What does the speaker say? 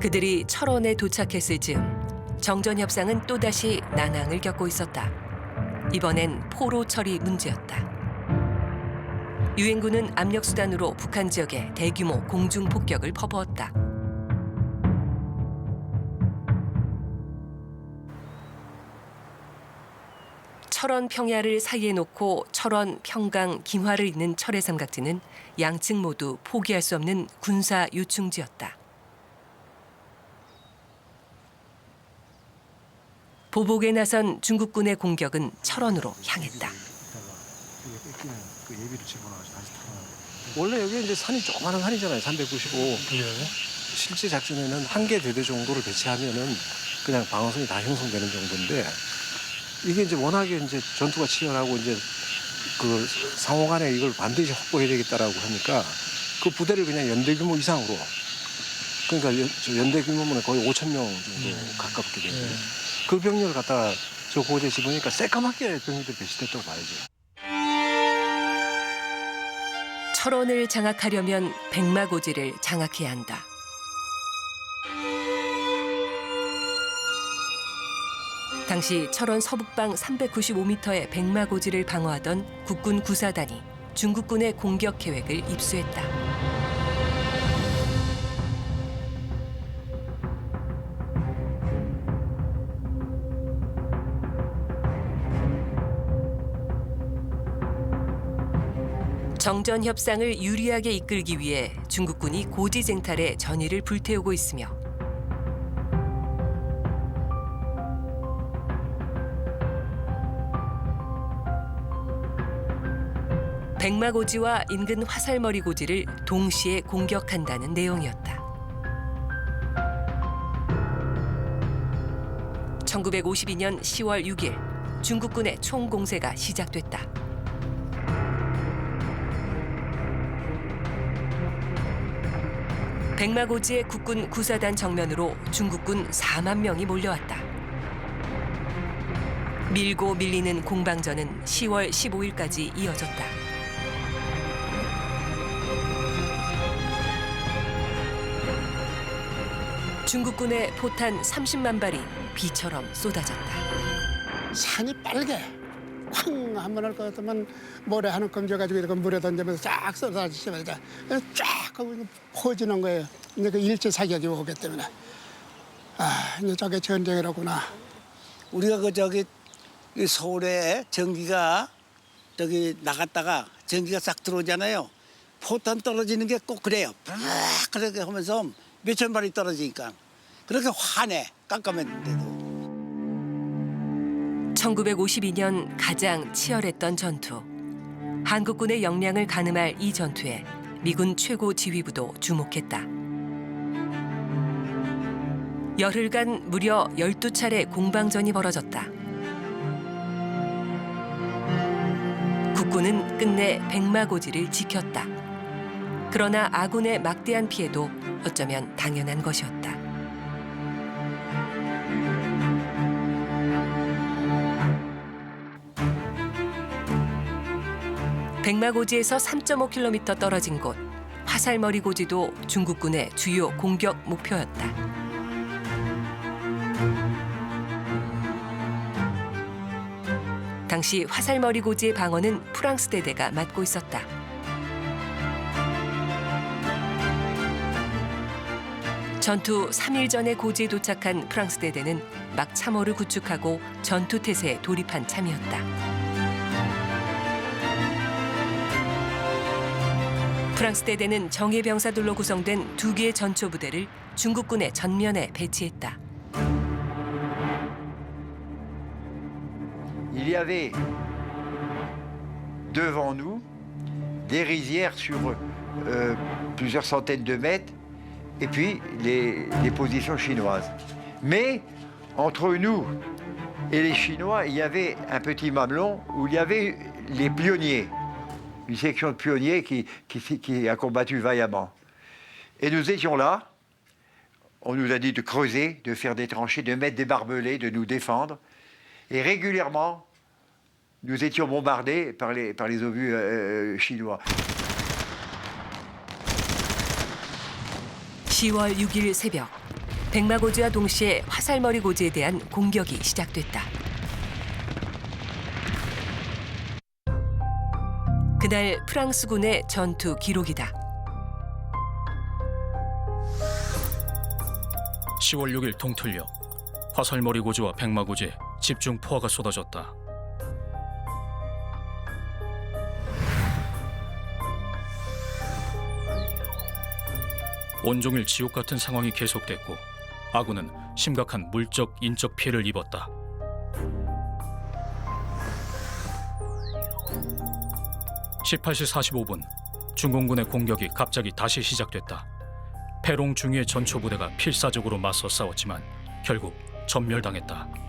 그들이 철원에 도착했을 즈음 정전 협상은 또다시 난항을 겪고 있었다. 이번엔 포로 처리 문제였다. 유엔군은 압력 수단으로 북한 지역에 대규모 공중 폭격을 퍼부었다. 철원 평야를 사이에 놓고 철원 평강 김화를 잇는 철의 삼각지는 양측 모두 포기할 수 없는 군사 요충지였다. 보복에 나선 중국군의 공격은 철원으로 향했다. 원래 여기 이제 산이 조그마한 산이잖아요. 395. 예. 실제 작전에는 한 개 대대 정도를 배치하면은 그냥 방어선이 다 형성되는 정도인데 이게 이제 워낙에 이제 전투가 치열하고 이제 그 상호 간에 이걸 반드시 확보해야 되겠다라고 하니까 그 부대를 그냥 연대 규모 이상으로 그러니까 연, 연대 규모면 거의 5천 명 정도 가깝게 되고 그 병력을 갖다가 저 고제 집으니까 새까맣게 병력들이 배치됐다고 봐야죠. 철원을 장악하려면 백마고지를 장악해야 한다. 당시 철원 서북방 395m의 백마고지를 방어하던 국군 구사단이 중국군의 공격 계획을 입수했다. 정전 협상을 유리하게 이끌기 위해 중국군이 고지쟁탈에 전의를 불태우고 있으며 백마고지와 인근 화살머리 고지를 동시에 공격한다는 내용이었다. 1952년 10월 6일 중국군의 총공세가 시작됐다. 백마고지의 국군 구사단 정면으로 중국군 4만 명이 몰려왔다. 밀고 밀리는 공방전은 10월 15일까지 이어졌다. 중국군의 포탄 30만 발이 비처럼 쏟아졌다. 산이 빨개. 쾅 한번 할 것 같으면 모래 하나 검져가지고 이렇게 물에 던지면서 쫙 쏟아지자마자 쫙 하고 퍼지는 거예요. 이제 그 일제 사격이 오기 때문에 아 이제 저게 전쟁이라구나. 우리가 그 저기 이 서울에 전기가 저기 나갔다가 전기가 싹 들어오잖아요. 포탄 떨어지는 게 꼭 그래요. 팍 그렇게 하면서 몇천 발이 떨어지니까 그렇게 화내 깜깜했는데도. 1952년 가장 치열했던 전투. 한국군의 역량을 가늠할 이 전투에 미군 최고 지휘부도 주목했다. 열흘간 무려 12차례 공방전이 벌어졌다. 국군은 끝내 백마고지를 지켰다. 그러나 아군의 막대한 피해도 어쩌면 당연한 것이었다. 백마고지에서 3.5km 떨어진 곳 화살머리 고지도 중국군의 주요 공격 목표였다. 당시 화살머리 고지의 방어는 프랑스 대대가 맡고 있었다. 전투 3일 전에 고지에 도착한 프랑스 대대는 막 참호를 구축하고 전투 태세에 돌입한 참이었다. 프랑스 대대는 정예 병사들로 구성된 두 개의 전초 부대를 중국군의 전면에 배치했다. il y avait devant nous des rizières sur euh, plusieurs centaines de mètres et puis les, les positions chinoises. Mais entre nous et les Chinois, il y avait un petit mamelon où il y avait les pionniers, une section de pionniers qui, qui, qui a combattu vaillamment. Et nous étions là. On nous a dit de creuser, de faire des tranchées, de mettre des barbelés, de nous défendre. Et régulièrement, nous étions bombardés par les, par les obus euh, chinois. 10월 6일 새벽 백마고지와 동시에 화살머리 고지에 대한 공격이 시작됐다. 그날 프랑스군의 전투 기록이다. 10월 6일 동틀역 화살머리 고지와 백마 고지에 집중 포화가 쏟아졌다. 온종일 지옥 같은 상황이 계속됐고 아군은 심각한 물적 인적 피해를 입었다. (18시 45분) 중공군의 공격이 갑자기 다시 시작됐다. 패롱 중위의 전초 부대가 필사적으로 맞서 싸웠지만 결국 전멸당했다.